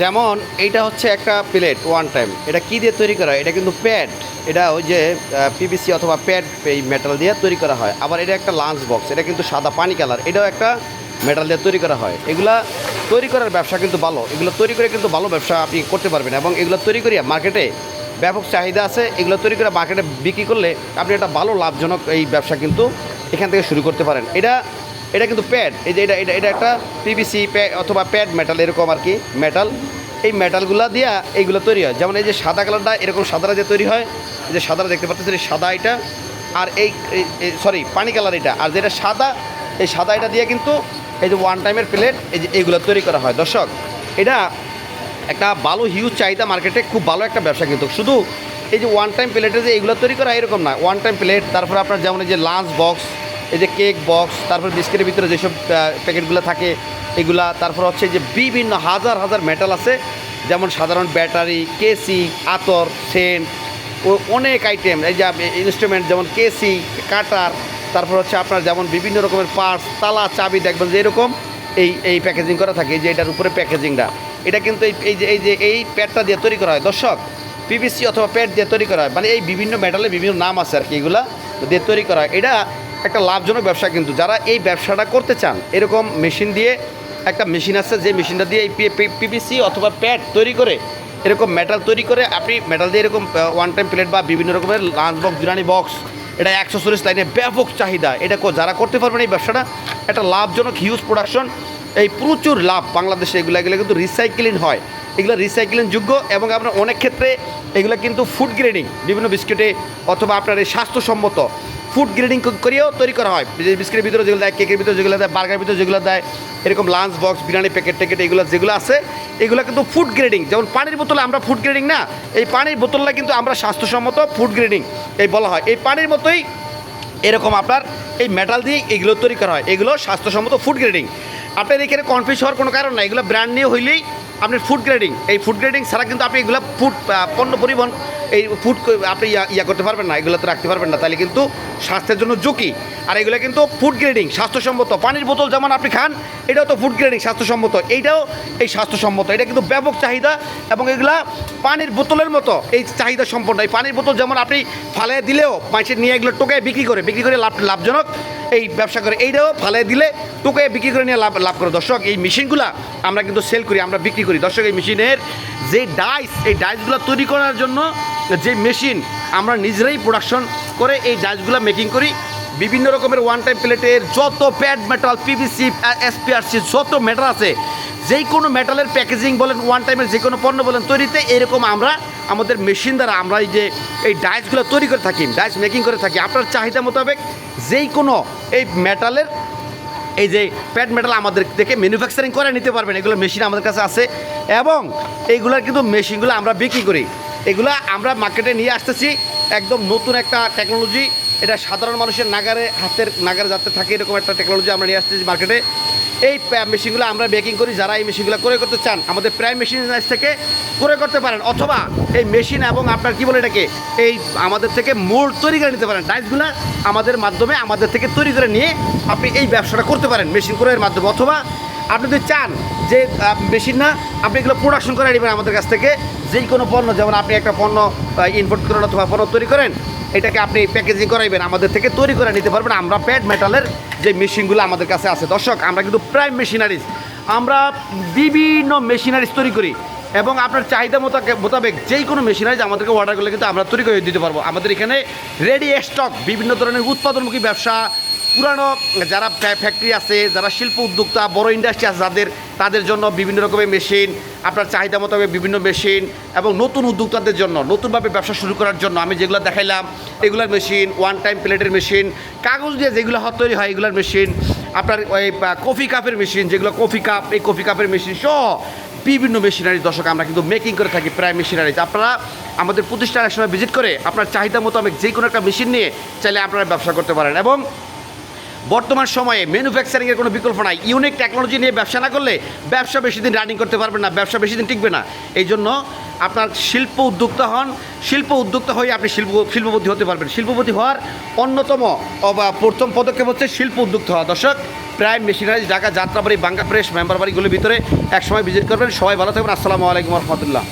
যেমন এইটা হচ্ছে একটা প্লেট ওয়ান টাইম এটা কি দিয়ে তৈরি করা হয়? এটা কিন্তু প্যাড এটা ওই যে পিভিসি অথবা প্যাড এই মেটাল দিয়ে তৈরি করা হয়। আবার এটা একটা লাঞ্চ বক্স এটা কিন্তু সাদা পানি কালার এটাও একটা মেটাল দিয়ে তৈরি করা হয়। এগুলা তৈরি করার ব্যবসা কিন্তু ভালো। এগুলো তৈরি করে কিন্তু ভালো ব্যবসা আপনি করতে পারবেন এবং এগুলো তৈরি করিয়া মার্কেটে ব্যাপক চাহিদা আছে। এগুলো তৈরি করে মার্কেটে বিক্রি করলে আপনি একটা ভালো লাভজনক এই ব্যবসা কিন্তু এখান থেকে শুরু করতে পারেন। এটা এটা কিন্তু প্যাড এই যে এটা এটা এটা একটা পিভিসি অথবা প্যাড মেটাল এরকম আর কি মেটাল এই মেটালগুলো দিয়া এইগুলো তৈরি হয়। যেমন এই যে সাদা কালারটা, এরকম সাদাটা যে তৈরি হয়। এই যে সাদাটা দেখতে পাচ্ছেন, এই সাদা এটা। আর এই সরি পানি কালার এটা। আর যেটা সাদা, এই সাদা এটা দিয়ে কিন্তু এই যে ওয়ান টাইমের প্লেট এই যে এইগুলো তৈরি করা হয়। দর্শক, এটা একটা ভালো হিউজ চাহিদা মার্কেটে খুব ভালো একটা ব্যবসা কিন্তু। শুধু এই যে ওয়ান টাইম প্লেটে যে এগুলো তৈরি করা এরকম না। ওয়ান টাইম প্লেট তারপর আপনার যেমন এই যে লাঞ্চ বক্স এই যে কেক বক্স, তারপর বিস্কিটের ভিতরে যেসব প্যাকেটগুলো থাকে, এগুলা, তারপর হচ্ছে যে বিভিন্ন হাজার হাজার মেটাল আছে, যেমন সাধারণ ব্যাটারি, কেসি, আতর সেন্ট ও অনেক আইটেম এই যে ইনস্ট্রুমেন্ট যেমন কেসি, কাটার, তারপর হচ্ছে আপনার যেমন বিভিন্ন রকমের পার্টস তালা, চাবি, দেখবেন যে এরকম এই এই প্যাকেজিং করা থাকে যে এটার উপরে প্যাকেজিংটা এটা কিন্তু এই এই যে এই যে, এই প্যাডটা দিয়ে তৈরি করা হয়। দর্শক পিভিসি অথবা প্যাড দিয়ে তৈরি করা হয়। মানে এই বিভিন্ন মেটালের বিভিন্ন নাম আছে আর কি এগুলা, দিয়ে তৈরি করা হয়। এটা একটা লাভজনক ব্যবসা কিন্তু। যারা এই ব্যবসাটা করতে চান, এরকম মেশিন দিয়ে, একটা মেশিন আছে যে মেশিনটা দিয়ে পিভিসি অথবা প্যাড তৈরি করে, এরকম মেটাল তৈরি করে, আপনি মেটাল দিয়ে এরকম ওয়ান টাইম প্লেট বা বিভিন্ন রকমের লাঞ্চ বক্স বিরিয়ানি বক্স এটা একশো চল্লিশ লাইনে ব্যাপক চাহিদা। এটা যারা করতে পারবেন এই ব্যবসাটা, একটা লাভজনক হিউজ প্রোডাকশন এই প্রচুর লাভ বাংলাদেশে এগুলো এগুলো কিন্তু রিসাইক্লিং হয়। এগুলো রিসাইক্লিং যোগ্য এবং আপনার অনেক ক্ষেত্রে এগুলো কিন্তু ফুড গ্রেডিং বিভিন্ন বিস্কিটে অথবা আপনার এই স্বাস্থ্যসম্মত। ফুড গ্রেডিং করেও তৈরি করা হয়। যে বিস্কিটের ভিতরে যেগুলো দেয়, কেকের ভিতরে যেগুলো দেয় বার্গারের ভিতরে যেগুলো দেয়, এরকম লাঞ্চ বক্স বিরিয়ানি প্যাকেট ট্যাকেট এগুলো যেগুলো আছে, এগুলো কিন্তু ফুড গ্রেডিং যেমন পানির বোতলে আমরা ফুড গ্রেডিং না, এই পানির বোতলটা কিন্তু আমরা স্বাস্থ্যসম্মত ফুড গ্রেডিং এই বলা হয়। এই পানির মতোই এরকম আপনার এই মেটাল দিয়ে এগুলো তৈরি করা হয়। এগুলো স্বাস্থ্যসম্মত ফুড গ্রেডিং আপনার এখানে কনফিউজ হওয়ার কোনো কারণ নাই। এগুলো ব্র্যান্ড নিয়ে হইলেই আপনার ফুড গ্রেডিং এই ফুড গ্রেডিং ছাড়া কিন্তু আপনি এগুলো ফুড পণ্য পরিবহন এই ফুড আপনি ইয়া করতে পারবেন না এগুলোতে রাখতে পারবেন না। তাহলে কিন্তু স্বাস্থ্যের জন্য ঝুঁকি। আর এগুলো কিন্তু ফুড গ্রেডিং স্বাস্থ্যসম্মত। পানির বোতল যেমন আপনি খান, এটাও তো ফুড গ্রেডিং স্বাস্থ্যসম্মত। এইটাও এই স্বাস্থ্যসম্মত। এটা কিন্তু ব্যাপক চাহিদা এবং এগুলা পানির বোতলের মতো এই চাহিদা সম্পন্ন। এই পানির বোতল যেমন আপনি ফালে দিলেও মানুষের নিয়ে এগুলো টোকায় বিক্রি করে বিক্রি করে লাভ লাভজনক এই ব্যবসা করে। এইটাও ফালে দিলে টোকায় বিক্রি করে নিয়ে লাভ লাভ করে। দর্শক, এই মেশিনগুলা আমরা কিন্তু সেল করি, আমরা বিক্রি করি। দর্শক, এই মেশিনের যে ডাইস এই ডাইসগুলো তৈরি করার জন্য যে মেশিন আমরা নিজেরাই প্রোডাকশন করে এই ডাইসগুলো মেকিং করি, বিভিন্ন রকমের ওয়ান টাইম প্লেটের যত প্যাড মেটাল পিভিসি এসপিআরসি যত মেটাল আছে যেই কোনো মেটালের প্যাকেজিং বলেন ওয়ান টাইমের যে কোনো পণ্য বলেন, তৈরিতে এরকম আমরা আমাদের মেশিন দ্বারা আমরা এই যে এই ডাইসগুলো তৈরি করে থাকি ডাইস মেকিং করে থাকি। আপনার চাহিদা মোতাবেক যেই কোনো এই মেটালের এই যে প্যাড মেটাল আমাদের থেকে ম্যানুফ্যাকচারিং করে নিতে পারবেন, এগুলো মেশিন আমাদের কাছে আছে। এবং এইগুলোর কিন্তু মেশিনগুলো আমরা বিক্রি করি। এগুলো আমরা মার্কেটে নিয়ে আসতেছি। একদম নতুন একটা টেকনোলজি এটা সাধারণ মানুষের নাগারে, হাতের নাগারে যাতে থাকে, এরকম একটা টেকনোলজি আমরা নিয়ে আসতেছি মার্কেটে এই মেশিনগুলো আমরা বেকিং করি, যারা এই মেশিনগুলো করে করতে চান, আমাদের প্রায় মেশিন থেকে করে করতে পারেন। অথবা এই মেশিন এবং আপনার কি বলে এটাকে, এই আমাদের থেকে মোল্ড তৈরি করে নিতে পারেন। ডাইসগুলো আমাদের মাধ্যমে আমাদের থেকে তৈরি করে নিয়ে আপনি এই ব্যবসাটা করতে পারেন মেশিন ক্রয়ের মাধ্যমে। অথবা আপনি যদি চান যে মেশিন না, আপনি এগুলো প্রোডাকশন করে নেবেন আমাদের কাছ থেকে। যেই কোনো পণ্য, যেমন আপনি একটা পণ্য ইনপোর্ট করেন অথবা পণ্য তৈরি করেন, এটাকে আপনি প্যাকেজিং করাইবেন, আমাদের থেকে তৈরি করে নিতে পারবেন। আমরা প্যাড মেটালের যে মেশিনগুলো আমাদের কাছে আছে। দর্শক, আমরা কিন্তু প্রাইম মেশিনারিজ আমরা বিভিন্ন মেশিনারিজ তৈরি করি এবং আপনার চাহিদা মোতাবেক যেই কোনো মেশিনারিজ আমাদেরকে অর্ডার করলে কিন্তু আমরা তৈরি করে দিতে পারব। আমাদের এখানে রেডি স্টক বিভিন্ন ধরনের উৎপাদনমুখী ব্যবসা পুরানো যারা ফ্যাক্টরি আছে, যারা শিল্প উদ্যোক্তা, বড় ইন্ডাস্ট্রি আছে যাদের, তাদের জন্য বিভিন্ন রকমের মেশিন আপনার চাহিদা মোতাবেক বিভিন্ন মেশিন এবং নতুন উদ্যোক্তাদের জন্য, নতুনভাবে ব্যবসা শুরু করার জন্য আমি যেগুলো দেখাইলাম, এগুলার মেশিন ওয়ান টাইম প্লেটের মেশিন কাগজ দিয়ে যেগুলো হাত তৈরি হয় এগুলার মেশিন আপনার ওই কফি কাপের মেশিন যেগুলো কফি কাপ এই কফি কাপের মেশিন সহ বিভিন্ন মেশিনারি দর্শক আমরা কিন্তু মেকিং করে থাকি প্রায় মেশিনারিজ আপনারা আমাদের প্রতিষ্ঠানের সময় ভিজিট করে আপনার চাহিদা মোতাবেক যে কোনো একটা মেশিন নিয়ে চাইলে আপনারা ব্যবসা করতে পারেন এবং বর্তমান সময়ে ম্যানুফ্যাকচারিংয়ের কোনো বিকল্প নাই। ইউনিক টেকনোলজি নিয়ে ব্যবসা না করলে ব্যবসা বেশি দিন রানিং করতে পারবেন না, ব্যবসা বেশি দিন টিকবে না। এই জন্য আপনার শিল্প উদ্যোক্তা হন, শিল্প উদ্যোক্তা হয়ে আপনি শিল্প, শিল্পপতি হতে পারবেন। শিল্পপতি হওয়ার অন্যতম প্রথম পদক্ষেপ হচ্ছে শিল্প উদ্যোক্তা হওয়া। দর্শক প্রাইম মেশিনারি ঢাকা, যাত্রাবাড়ি বাঙ্গা প্রেস মেম্বার বাড়িগুলির ভিতরে একসময় ভিজিট করবেন। সবাই ভালো থাকবেন। আসসালামু আলাইকুম রহমতুল্লাহ।